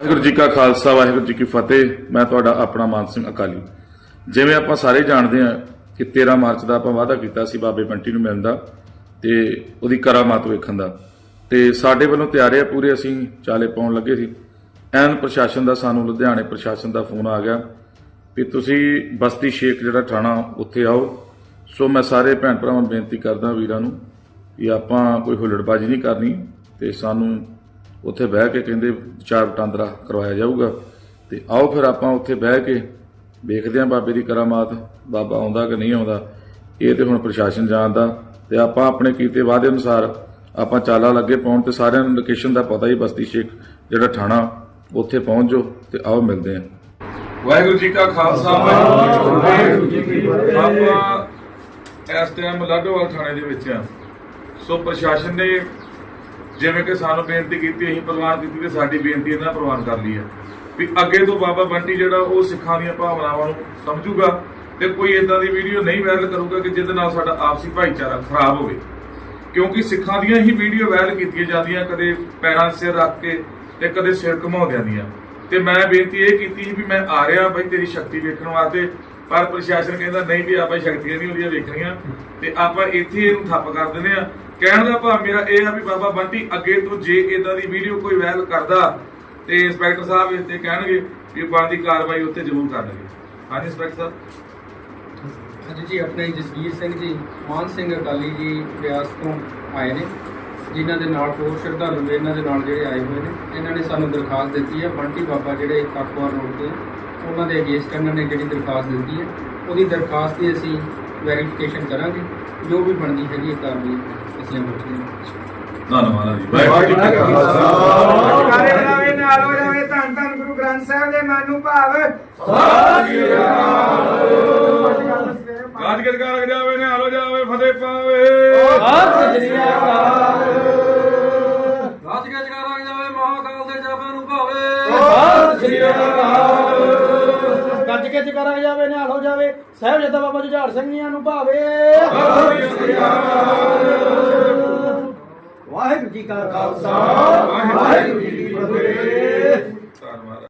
ਵਾਹਿਗੁਰੂ ਜੀ ਕਾ ਖਾਲਸਾ, ਵਾਹਿਗੁਰੂ ਜੀ ਕੀ ਫਤਿਹ। ਮੈਂ ਤੁਹਾਡਾ ਆਪਣਾ ਮਾਨ ਸਿੰਘ ਅਕਾਲੀ। ਜਿਵੇਂ ਆਪਾਂ ਸਾਰੇ ਜਾਣਦੇ ਹਾਂ ਕਿ 13 ਮਾਰਚ ਦਾ ਆਪਾਂ ਵਾਅਦਾ ਕੀਤਾ ਸੀ ਬਾਬੇ ਬੰਟੀ ਨੂੰ ਮਿਲਣ ਦਾ ਤੇ ਉਹਦੀ ਕਰਾਮਾਤ ਵੇਖਣ ਦਾ। ਤੇ ਸਾਡੇ ਵੱਲੋਂ ਤਿਆਰੇ ਆ, ਪੂਰੇ ਅਸੀਂ ਚਾਲੇ ਪਾਉਣ ਲੱਗੇ ਸੀ। ਐਨ ਪ੍ਰਸ਼ਾਸਨ ਦਾ, ਸਾਨੂੰ ਲੁਧਿਆਣੇ ਪ੍ਰਸ਼ਾਸਨ ਦਾ ਫੋਨ ਆ ਗਿਆ ਵੀ ਤੁਸੀਂ ਬਸਤੀ ਸ਼ੇਖ ਜਿਹੜਾ ਥਾਣਾ ਉੱਥੇ ਆਓ। ਸੋ ਮੈਂ ਸਾਰੇ ਭੈਣ ਭਰਾਵਾਂ ਨੂੰ ਬੇਨਤੀ ਕਰਦਾ ਵੀਰਾਂ ਨੂੰ ਵੀ ਆਪਾਂ ਕੋਈ ਹੁੱਲੜਬਾਜ਼ੀ ਨਹੀਂ ਕਰਨੀ ਤੇ ਸਾਨੂੰ ਉੱਥੇ ਬਹਿ ਕੇ ਕਹਿੰਦੇ ਚਾਰ ਵਟਾਂਦਰਾ ਕਰਵਾਇਆ ਜਾਊਗਾ। ਤੇ ਆਓ ਫਿਰ ਆਪਾਂ ਉੱਥੇ ਬਹਿ ਕੇ ਵੇਖਦੇ ਆਂ ਬਾਬੇ ਦੀ ਕਰਾਮਾਤ ਬਾਬਾ ਆਉਂਦਾ ਕਿ ਨਹੀਂ ਆਉਂਦਾ। ਇਹ ਤੇ ਹੁਣ ਪ੍ਰਸ਼ਾਸਨ ਜਾਣਦਾ ਤੇ ਆਪਾਂ ਆਪਣੇ ਕੀਤੇ ਵਾਅਦੇ ਅਨੁਸਾਰ ਆਪਾਂ ਚਾਲਾ ਲੱਗੇ ਪਾਉਣ ਤੇ ਸਾਰਿਆਂ ਨੂੰ ਲੋਕੇਸ਼ਨ ਦਾ ਪਤਾ ਹੀ ਬਸਤੀ ਸ਼ੇਖ ਜਿਹੜਾ ਥਾਣਾ ਉੱਥੇ ਪਹੁੰਚ ਜਾਓ ਤੇ ਆਓ ਮਿਲਦੇ ਆਂ ਵਾਹਿਗੁਰੂ ਜੀ ਕਾ ਖਾਲਸਾ ਵਾਹਿਗੁਰੂ ਜੀ ਕੀ ਫਤਿਹ। ਆਪਾਂ ਇਸ ਟਾਈਮ ਲਾਡੋਵਾਲ ਥਾਣੇ ਦੇ ਵਿੱਚ ਆ ਸੋ ਪ੍ਰਸ਼ਾਸਨ ਨੇ ਜਿਵੇਂ ਕਿ ਸਾਨੂੰ ਬੇਨਤੀ ਕੀਤੀ, ਅਸੀਂ ਪ੍ਰਵਾਨ ਕੀਤੀ ਤੇ ਸਾਡੀ ਬੇਨਤੀ ਇਹਨਾਂ ਪ੍ਰਵਾਨ ਕਰ ਲਈ ਹੈ। ਵੀ ਅੱਗੇ ਤੋਂ ਬਾਬਾ ਬੰਟੀ ਜਿਹੜਾ ਉਹ ਸਿੱਖਾਂ ਦੀਆਂ ਭਾਵਨਾਵਾਂ ਨੂੰ ਸਮਝੂਗਾ ਤੇ ਕੋਈ ਇਦਾਂ ਦੀ ਵੀਡੀਓ ਨਹੀਂ ਵਾਇਰਲ ਕਰੂਗਾ ਕਿ ਜਿਹਦੇ ਨਾਲ ਸਾਡਾ ਆਪਸੀ ਭਾਈਚਾਰਾ ਖਰਾਬ ਹੋਵੇ। ਕਿਉਂਕਿ ਸਿੱਖਾਂ ਦੀਆਂ ਹੀ ਵੀਡੀਓ ਵਾਇਰਲ ਕੀਤੀਆਂ ਜਾਂਦੀਆਂ, ਕਦੇ ਪੈਰਾਂ ਸਿਰ ਰੱਖ ਕੇ ਤੇ ਕਦੇ ਸਿਰ ਘਮਾਉਂਦਿਆਂ ਦੀਆਂ। ਤੇ ਮੈਂ ਬੇਨਤੀ ਇਹ ਕੀਤੀ ਸੀ ਵੀ ਮੈਂ ਆ ਰਿਹਾ ਬਈ ਤੇਰੀ ਸ਼ਕਤੀ ਵੇਖਣ ਵਾਸਤੇ, ਪਰ ਪ੍ਰਸ਼ਾਸਨ ਕਹਿੰਦਾ, ਨਹੀਂ ਵੀ ਆਪਾਂ ਸ਼ਕਤੀਆਂ ਨਹੀਂ ਉਹਦੀਆਂ ਵੇਖਣੀਆਂ। ਤੇ ਆਪਾਂ ਇੱਥੇ ਇਹਨੂੰ ਠੱਪ ਕਰ ਦਿੰਦੇ ਆ ਕਹਿਣ ਦਾ ਭਾਵ ਮੇਰਾ ਇਹ ਆ ਵੀ ਬਾਬਾ ਬੰਟੀ ਅੱਗੇ ਤੋਂ ਜੇ ਇਦਾਂ ਦੀ ਵੀਡੀਓ ਕੋਈ ਵਾਇਰਲ ਕਰਦਾ ਤੇ ਇੰਸਪੈਕਟਰ ਸਾਹਿਬ ਇਸ ਤੇ ਕਹਿਣਗੇ ਵੀ ਦੀ ਕਾਰਵਾਈ ਉੱਤੇ ਜ਼ਰੂਰ ਕਰਨਗੇ। ਹਾਂਜੀ ਇੰਸਪੈਕਟਰ ਸਾਹਿਬ? ਹਾਂਜੀ ਜੀ, ਆਪਣੇ ਜਸਵੀਰ ਸਿੰਘ ਜੀ, ਮਾਨ ਸਿੰਘ ਅਕਾਲੀ ਜੀ ਬਿਆਸ ਤੋਂ ਆਏ ਨੇ, ਜਿਨ੍ਹਾਂ ਦੇ ਨਾਲ ਹੋਰ ਸ਼ਰਧਾਲੂ ਇਹਨਾਂ ਦੇ ਨਾਲ ਜਿਹੜੇ ਆਏ ਹੋਏ ਨੇ, ਇਹਨਾਂ ਨੇ ਸਾਨੂੰ ਦਰਖਾਸਤ ਦਿੱਤੀ ਹੈ ਬੰਟੀ ਬਾਬਾ ਜਿਹੜੇ ਕਾਕਵਾਰ ਰੋਡ ਤੇ ਉਹਨਾਂ ਦੇ ਅਗੇਂਸਟ ਇਹਨਾਂ ਨੇ ਜਿਹੜੀ ਦਰਖਾਸਤ ਦਿੱਤੀ ਹੈ ਉਹਦੀ ਦਰਖਾਸਤ ਦੀ ਅਸੀਂ ਵੈਰੀਫਿਕੇਸ਼ਨ ਕਰਾਂਗੇ, ਜੋ ਵੀ ਬਣਦੀ ਹੈਗੀ ਹੈ ਕਾਰਵਾਈ। ਧੰਨਵਾਦ ਜੀ। ਵਾਹਿਗੁਰੂ ਜੀ ਕਾ ਖਾਲਸਾ। ਕਾਰੇ ਬਣਾਵੇ ਨਾਲ ਹੋ ਜਾਵੇ ਧੰਨ ਧੰਨ ਗੁਰੂ ਗ੍ਰੰਥ ਸਾਹਿਬ ਦੇ ਮਨ ਨੂੰ ਭਾਵ। ਗੱਜ ਗੱਜ ਕਰ ਜਾਵੇ ਨੇ ਹਾਲੋ ਜਾਵੇ ਫਤਿਹ ਪਾਵੇ। ਰਾਜ ਗੱਜ ਕਰਾਂਗੇ ਜਾਵੇ ਮਹਾਕਾਲ ਦੇ ਜਾਪਾਂ ਨੂੰ ਭਾਵੇ। ਗੱਜ ਕੇ ਜਕਰਾ ਜਾਵੇ ਨਿਹਾਲ ਹੋ ਜਾਵੇ ਸਾਹਿਬ ਜੱਦਾ ਬਾਬਾ ਜੁਝਾਰ ਸਿੰਘੀਆਂ ਨੂੰ ਭਾਵੇ। ਵਾਹਿਗੁਰੂ ਜੀ ਕਾ ਖਾਲਸਾ ਵਾਹਿਗੁਰੂ ਜੀ ਕੀ ਫਤਿਹ। ਧੰਨਵਾਦ।